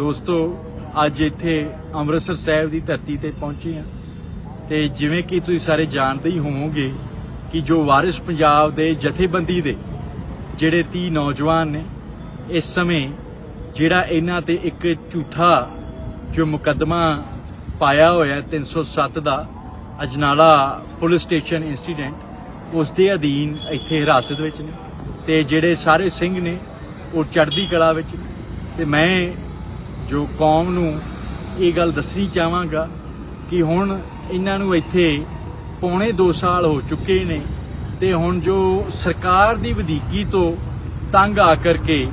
ਦੋਸਤੋ, ਅੱਜ ਇੱਥੇ ਅੰਮ੍ਰਿਤਸਰ ਸਾਹਿਬ ਦੀ ਧਰਤੀ ਤੇ ਪਹੁੰਚੇ ਹਾਂ। ਤੇ ਜਿਵੇਂ ਕਿ ਤੁਸੀਂ ਸਾਰੇ ਜਾਣਦੇ ਹੀ ਹੋਵੋਗੇ ਕਿ ਜੋ ਵਾਰਿਸ ਪੰਜਾਬ ਦੇ ਜਥੇਬੰਦੀ ਦੇ ਜਿਹੜੇ 30 ਨੌਜਵਾਨ ਨੇ, ਇਸ ਸਮੇਂ ਜਿਹੜਾ ਇਹਨਾਂ ਤੇ ਇੱਕ ਝੂਠਾ ਜੋ ਮੁਕੱਦਮਾ ਪਾਇਆ ਹੋਇਆ ਹੈ 307 ਦਾ ਅਜਨਾਲਾ ਪੁਲਿਸ ਸਟੇਸ਼ਨ ਇਨਸੀਡੈਂਟ ਉਸ ਦੇ ਅਧੀਨ ਇੱਥੇ ਹਿਰਾਸਤ ਵਿੱਚ ਨੇ। ਤੇ ਜਿਹੜੇ ਸਾਰੇ ਸਿੰਘ ਨੇ, ਉਹ ਚੜ੍ਹਦੀ ਕਲਾ ਵਿੱਚ ਨੇ। ਤੇ ਮੈਂ ਜੋ ਕੌਮ ਨੂੰ ਇਹ ਗੱਲ ਦੱਸਣੀ ਚਾਹਾਂਗਾ ਕਿ ਹੁਣ ਇਹਨਾਂ ਨੂੰ ਇੱਥੇ ਪੌਣੇ 2 ਸਾਲ ਹੋ ਚੁੱਕੇ ਨੇ ਤੇ ਹੁਣ ਜੋ ਸਰਕਾਰ ਦੀ ਵਧੀਕੀ ਤੋਂ ਤੰਗ ਆ ਕਰਕੇ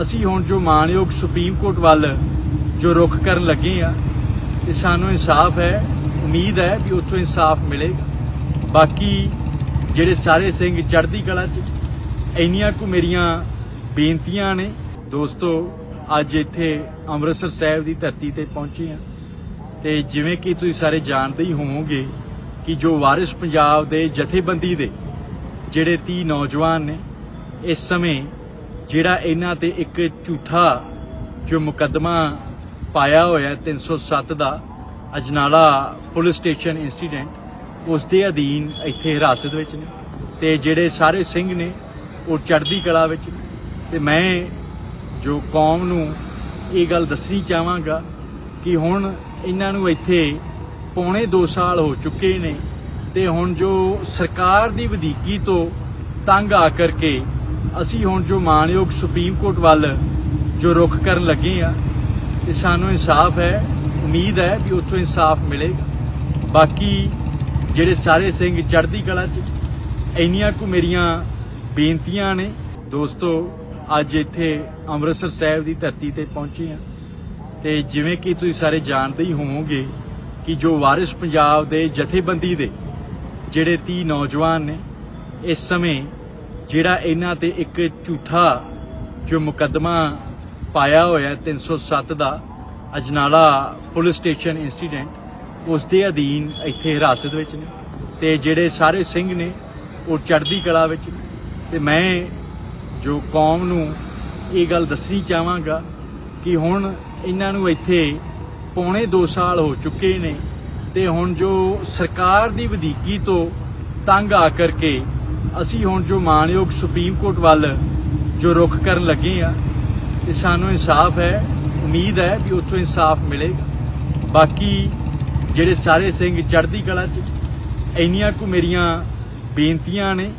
ਅਸੀਂ ਹੁਣ ਜੋ ਮਾਨਯੋਗ ਸੁਪਰੀਮ ਕੋਰਟ ਵੱਲ ਜੋ ਰੁਖ ਕਰਨ ਲੱਗੇ ਆ, ਤੇ ਸਾਨੂੰ ਇਨਸਾਫ ਹੈ, ਉਮੀਦ ਹੈ ਵੀ ਉੱਥੋਂ ਇਨਸਾਫ ਮਿਲੇਗਾ। ਬਾਕੀ ਜਿਹੜੇ ਸਾਰੇ ਸਿੰਘ ਚੜ੍ਹਦੀ ਕਲਾ 'ਚ, ਇੰਨੀਆਂ ਕੁ ਮੇਰੀਆਂ ਬੇਨਤੀਆਂ ਨੇ। ਦੋਸਤੋ ਅੱਜ ਇੱਥੇ ਅੰਮ੍ਰਿਤਸਰ ਸਾਹਿਬ ਦੀ ਧਰਤੀ ਤੇ ਪਹੁੰਚੇ ਹਾਂ। ਤੇ ਜਿਵੇਂ ਕਿ ਤੁਸੀਂ ਸਾਰੇ ਜਾਣਦੇ ਹੀ ਹੋਵੋਗੇ ਕਿ ਜੋ ਵਾਰਿਸ ਪੰਜਾਬ ਦੇ ਜਥੇਬੰਦੀ ਦੇ ਜਿਹੜੇ 30 ਨੌਜਵਾਨ ਨੇ, ਇਸ ਸਮੇਂ ਜਿਹੜਾ ਇਹਨਾਂ ਤੇ ਇੱਕ ਝੂਠਾ ਜੋ ਮੁਕੱਦਮਾ ਪਾਇਆ ਹੋਇਆ ਹੈ 307 ਦਾ ਅਜਨਾਲਾ ਪੁਲਿਸ ਸਟੇਸ਼ਨ ਇਨਸੀਡੈਂਟ ਉਸ ਦੇ ਅਧੀਨ ਇੱਥੇ ਹਿਰਾਸਤ ਵਿੱਚ ਨੇ। ਤੇ ਜਿਹੜੇ ਸਾਰੇ ਸਿੰਘ ਨੇ, ਉਹ ਚੜ੍ਹਦੀ ਕਲਾ ਵਿੱਚ ਨੇ। ਤੇ ਮੈਂ ਜੋ ਕੌਮ ਨੂੰ ਇਹ ਗੱਲ ਦੱਸਣੀ ਚਾਹਾਂਗਾ ਕਿ ਹੁਣ ਇਹਨਾਂ ਨੂੰ ਇੱਥੇ ਪੌਣੇ 2 ਸਾਲ ਹੋ ਚੁੱਕੇ ਨੇ ਤੇ ਹੁਣ ਜੋ ਸਰਕਾਰ ਦੀ ਵਧੀਕੀ ਤੋਂ ਤੰਗ ਆ ਕਰਕੇ ਅਸੀਂ ਹੁਣ ਜੋ ਮਾਨਯੋਗ ਸੁਪਰੀਮ ਕੋਰਟ ਵੱਲ ਜੋ ਰੁਖ ਕਰਨ ਲੱਗੇ ਆ, ਤੇ ਸਾਨੂੰ ਇਨਸਾਫ ਹੈ, ਉਮੀਦ ਹੈ ਵੀ ਉੱਥੋਂ ਇਨਸਾਫ ਮਿਲੇਗਾ। ਬਾਕੀ ਜਿਹੜੇ ਸਾਰੇ ਸਿੰਘ ਚੜ੍ਹਦੀ ਕਲਾ 'ਚ, ਇੰਨੀਆਂ ਕੁ ਮੇਰੀਆਂ ਬੇਨਤੀਆਂ ਨੇ। ਦੋਸਤੋ ਅੱਜ ਇੱਥੇ ਅੰਮ੍ਰਿਤਸਰ ਸਾਹਿਬ ਦੀ ਧਰਤੀ ਤੇ ਪਹੁੰਚੇ ਹਾਂ। ਤੇ ਜਿਵੇਂ ਕਿ ਤੁਸੀਂ ਸਾਰੇ ਜਾਣਦੇ ਹੀ ਹੋਵੋਗੇ ਕਿ ਜੋ ਵਾਰਿਸ ਪੰਜਾਬ ਦੇ ਜਥੇਬੰਦੀ ਦੇ ਜਿਹੜੇ 30 ਨੌਜਵਾਨ ਨੇ, ਇਸ ਸਮੇਂ ਜਿਹੜਾ ਇਹਨਾਂ ਤੇ ਇੱਕ ਝੂਠਾ ਜੋ ਮੁਕੱਦਮਾ ਪਾਇਆ ਹੋਇਆ ਹੈ 307 ਦਾ ਅਜਨਾਲਾ ਪੁਲਿਸ ਸਟੇਸ਼ਨ ਇਨਸੀਡੈਂਟ ਉਸ ਦੇ ਅਧੀਨ ਇੱਥੇ ਹਿਰਾਸਤ ਵਿੱਚ ਨੇ। ਤੇ ਜਿਹੜੇ ਸਾਰੇ ਸਿੰਘ ਨੇ, ਉਹ ਚੜ੍ਹਦੀ ਕਲਾ ਵਿੱਚ ਨੇ। ਤੇ ਮੈਂ ਜੋ ਕੌਮ ਨੂੰ ਇਹ ਗੱਲ ਦੱਸਣੀ ਚਾਹਾਂਗਾ ਕਿ ਹੁਣ ਇਹਨਾਂ ਨੂੰ ਇੱਥੇ ਪੌਣੇ 2 ਸਾਲ ਹੋ ਚੁੱਕੇ ਨੇ ਤੇ ਹੁਣ ਜੋ ਸਰਕਾਰ ਦੀ ਵਧੀਕੀ ਤੋਂ ਤੰਗ ਆ ਕਰਕੇ ਅਸੀਂ ਹੁਣ ਜੋ ਮਾਨਯੋਗ ਸੁਪਰੀਮ ਕੋਰਟ ਵੱਲ ਜੋ ਰੁਖ ਕਰਨ ਲੱਗੇ ਆ, ਤੇ ਸਾਨੂੰ ਇਨਸਾਫ ਹੈ, ਉਮੀਦ ਹੈ ਵੀ ਉੱਥੋਂ ਇਨਸਾਫ ਮਿਲੇਗਾ। ਬਾਕੀ ਜਿਹੜੇ ਸਾਰੇ ਸਿੰਘ ਚੜ੍ਹਦੀ ਕਲਾ 'ਚ, ਇੰਨੀਆਂ ਕੁ ਮੇਰੀਆਂ ਬੇਨਤੀਆਂ ਨੇ